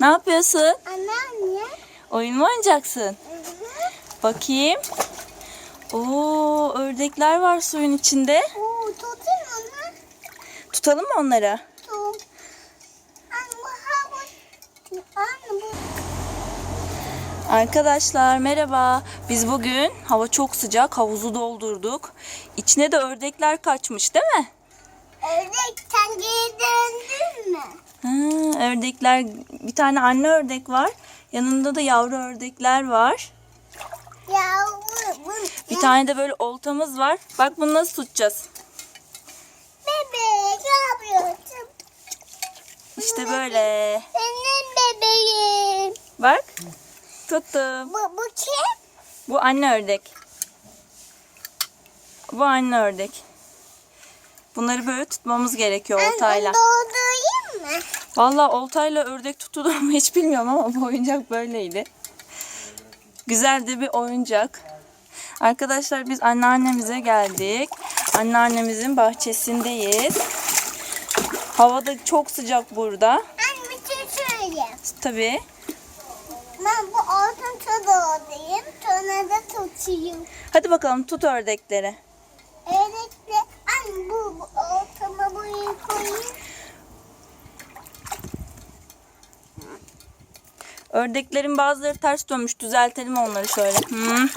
Ne yapıyorsun? Anneanne. Oyun mu oynayacaksın? Bakayım. Oo, ördekler var suyun içinde. Oo, tutayım onu. Tutalım mı onları? Tut. Arkadaşlar merhaba. Biz bugün hava çok sıcak havuzu doldurduk. İçine de ördekler kaçmış değil mi? Ördek sen geri döndün mü? Ha, ördekler bir tane anne ördek var. Yanında da yavru ördekler var. Ya bu, bu Bir tane de böyle oltamız var. Bak bunu nasıl tutacağız? bebek ne yapıyorsun? İşte böyle. Senin bebeğin. Bak. Tuttum. Bu, bu kim? Bu anne ördek. Bu anne ördek. Bunları böyle tutmamız gerekiyor oltayla. Ben doldurayım mı? Vallahi oltayla ördek tutulur mu hiç bilmiyorum ama bu oyuncak böyleydi. Güzel de bir oyuncak. Arkadaşlar biz anneannemize geldik. Anneannemizin bahçesindeyiz. Hava da çok sıcak burada. Anne bir şey söyleyeyim. Tabii. Ben bu altın doldurayım. Sonra da tutayım. Hadi bakalım tut ördekleri. Öyleyse anne bu, bu ortama buraya koyayım. Ördeklerin bazıları ters dönmüş. Düzeltelim onları şöyle. Hı.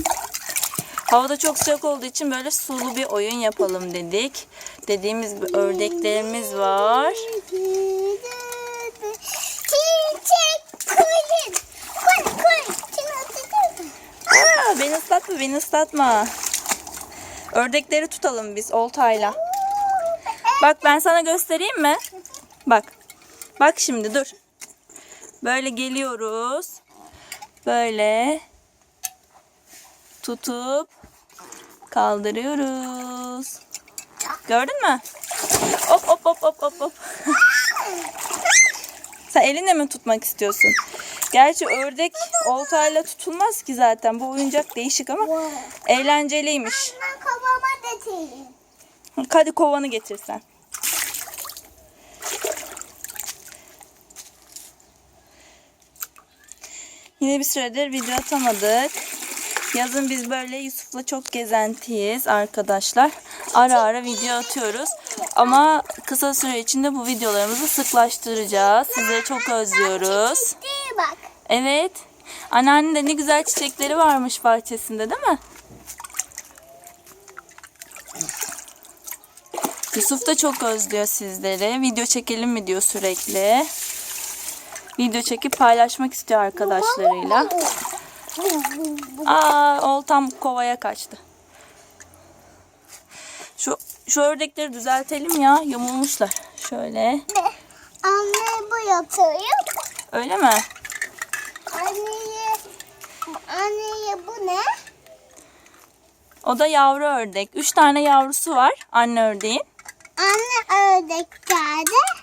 Havada çok sıcak olduğu için böyle sulu bir oyun yapalım dedik. Dediğimiz gibi ördeklerimiz var. Aa, beni ıslatma, beni ıslatma. Ördekleri tutalım biz oltayla. Bak ben sana göstereyim mi? Bak. Bak şimdi dur. Böyle geliyoruz. Böyle tutup kaldırıyoruz. Gördün mü? Hop hop hop hop hop hop. Sen elinle mi tutmak istiyorsun? Gerçi ördek oltayla tutulmaz ki zaten. Bu oyuncak değişik ama eğlenceliymiş. Ben kafama deteyim. Hadi kovanı getirsen. Yine bir süredir video atamadık. Yazın biz böyle Yusuf'la çok gezentiyiz arkadaşlar. Ara ara video atıyoruz. Ama kısa süre içinde bu videolarımızı sıklaştıracağız. Sizleri çok özlüyoruz. Bak. Evet. Anneannenin de ne güzel çiçekleri varmış bahçesinde değil mi? Yusuf da çok özlüyor sizleri. Video çekelim mi diyor sürekli. Video çekip paylaşmak istiyor arkadaşlarıyla. Aa, oltam kovaya kaçtı. Şu şu ördekleri düzeltelim ya. Yamulmuşlar. Şöyle. Anne bu yatıyor. Öyle mi? Anneye, anneye bu ne? O da yavru ördek. Üç tane yavrusu var anne ördeğin. Anne ördek geldi.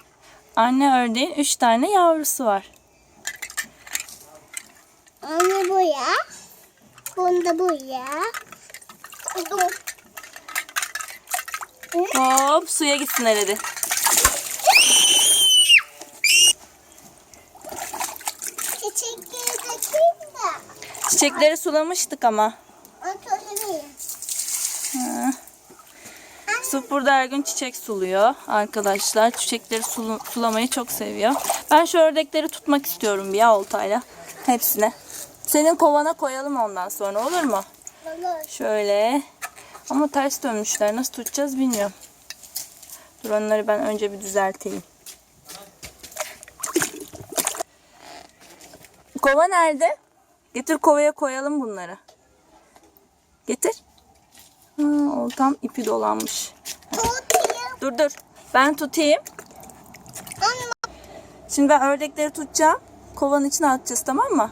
Anne ördeğin üç tane yavrusu var. Anne bu ya. Bunda bu ya. Hop suya gitsinler hadi. Çiçekleri de? Çiçekleri sulamıştık ama. Oturayım. Hı. Yusuf burada her gün çiçek suluyor arkadaşlar. Çiçekleri sulu- sulamayı çok seviyor. Ben şu ördekleri tutmak istiyorum bir ya oltayla. Hepsine. Senin kovana koyalım ondan sonra olur mu? Olur. Şöyle. Ama ters dönmüşler. Nasıl tutacağız bilmiyorum. Dur onları ben önce bir düzelteyim. Kova nerede? Getir kovaya koyalım bunları. Getir. Ha, oltam ipi dolanmış. Tutayım. Dur dur. Ben tutayım. Şimdi ben ördekleri tutacağım. Kovanın içine atacağız tamam mı?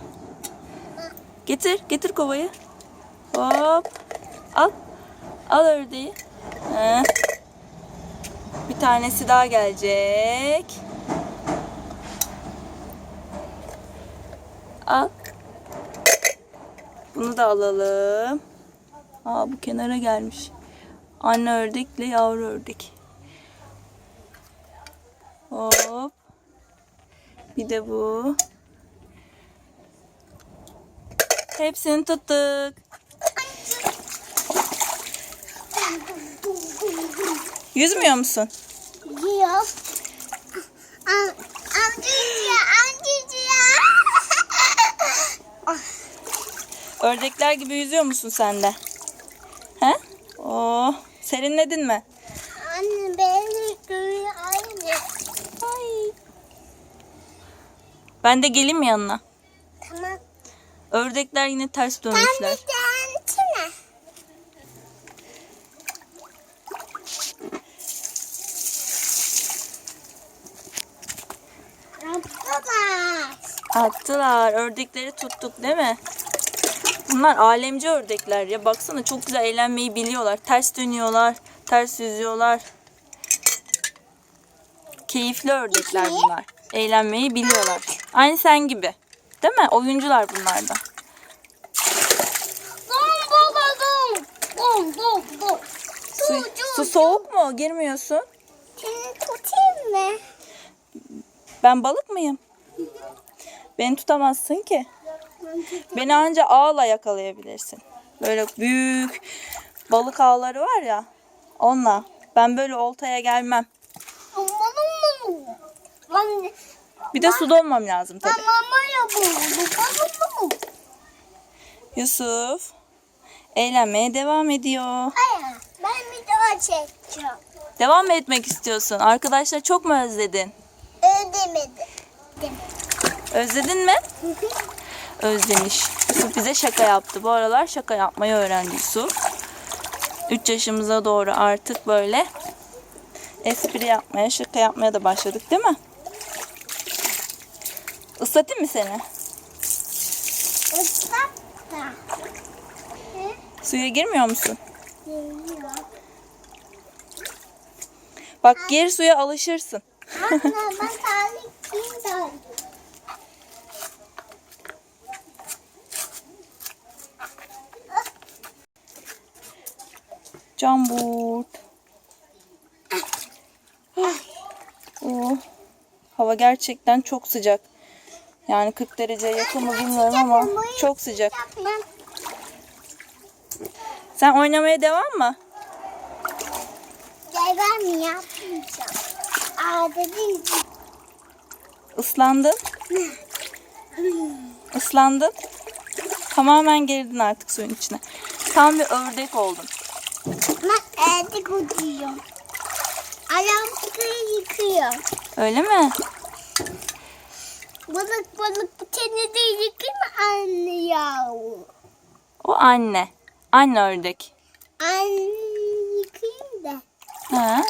Getir. Getir kovayı. Hop. Al. Al ördeği. Heh. Bir tanesi daha gelecek. Al. Bunu da alalım. Aa bu kenara gelmiş. Anne ördekle yavru ördek. Hop. Bir de bu. Hepsini tuttuk. Yüzmüyor musun? Amcacık. Ördekler gibi yüzüyor musun sen de? Oo, serinledin mi? Anne beni görüyor aynı. Ay. Ben de geleyim mi yanına? Tamam. Ördekler yine ters Ben dönmüşler. bir tanesine. Yaptılar. Attılar. Ördekleri tuttuk değil mi? Bunlar alemci ördekler ya. Baksana çok güzel eğlenmeyi biliyorlar. Ters dönüyorlar. Ters yüzüyorlar. Keyifli ördekler bunlar. Eğlenmeyi biliyorlar. Aynı sen gibi. Değil mi? Oyuncular bunlar da. Su, su soğuk mu? Girmiyorsun. Seni tutayım mı? Ben balık mıyım? Beni tutamazsın ki. Beni anca ağla yakalayabilirsin. Böyle büyük balık ağları var ya. Onunla. Ben böyle oltaya gelmem. Bir de suda olmam lazım tabii. Yusuf eğlenmeye devam ediyor. Hayır. Ben bir daha çekeceğim. Devam mı etmek istiyorsun? Arkadaşlar çok mu özledin? Ödemedi. Özledin mi? Özlemiş. Yusuf bize şaka yaptı. Bu aralar şaka yapmayı öğrendi Yusuf. 3 yaşımıza doğru artık böyle espri yapmaya, şaka yapmaya da başladık değil mi? Islatayım mı seni? Islak da. Suya girmiyor musun? Geliyor. Bak gir suya alışırsın. Anne ben de. Camburt. Oh, hava gerçekten çok sıcak. Yani 40 dereceye yakın mı bilmiyorum ama çok sıcak. Sen oynamaya devam mı? Mi yapmayacağım? Aa dedim. Islandın. Islandın. Tamamen girdin artık suyun içine. Tam bir ördek oldun. Ben evde gidiyorum. Ayağımı yıkıyor. Öyle mi? Balık balık bu seni de yıkayım mı anne yahu? O anne. Anne ördek. Anne yıkayayım da. Ha?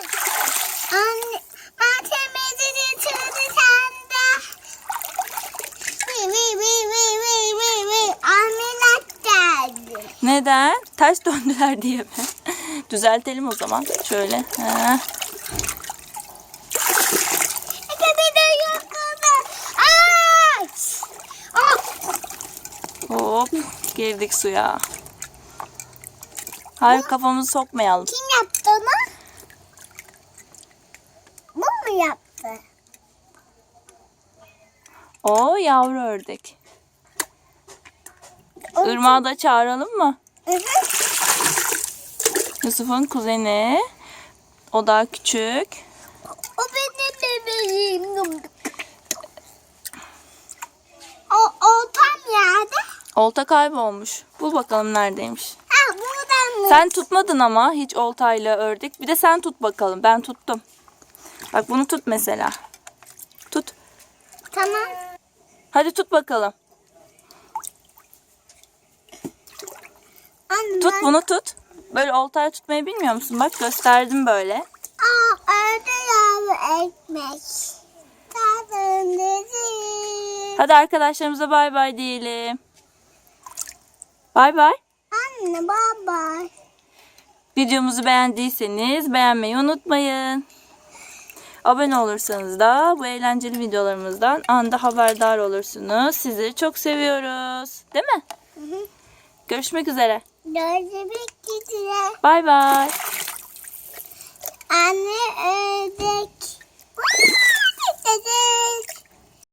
Anne, ben temizliği çözdü sende. Vi vi vi vi vi vi vi. Aminat geldi. Neden? Ters döndüler diye mi? Düzeltelim o zaman. Şöyle. Ah. Hop. Girdik suya. Hayır kafamızı sokmayalım. Kim yaptı onu? Bu mu yaptı? O yavru ördek. Irmağı da çağıralım mı? Hı. Yusuf'un kuzeni. O daha küçük. O benim bebeğim. O, o tam yerde. Olta kaybolmuş. Bul bakalım neredeymiş. Ha buradan mı? Sen tutmadın ama hiç oltayla ördek. Bir de sen tut bakalım. Ben tuttum. Bak bunu tut mesela. Tut. Tamam. Hadi tut bakalım. Anne. Tut bunu tut. Böyle oltayla tutmayı bilmiyor musun? Bak gösterdim böyle. Aa, evde yağlı ekmek. Hadi arkadaşlarımıza bay bay diyelim. Bay bay. Anne baba. Videomuzu beğendiyseniz beğenmeyi unutmayın. Abone olursanız da bu eğlenceli videolarımızdan anda haberdar olursunuz. Sizleri çok seviyoruz. Değil mi? Hı hı. Görüşmek üzere. Görüşmek üzere. Bay bay. Anne ördek. Dedi.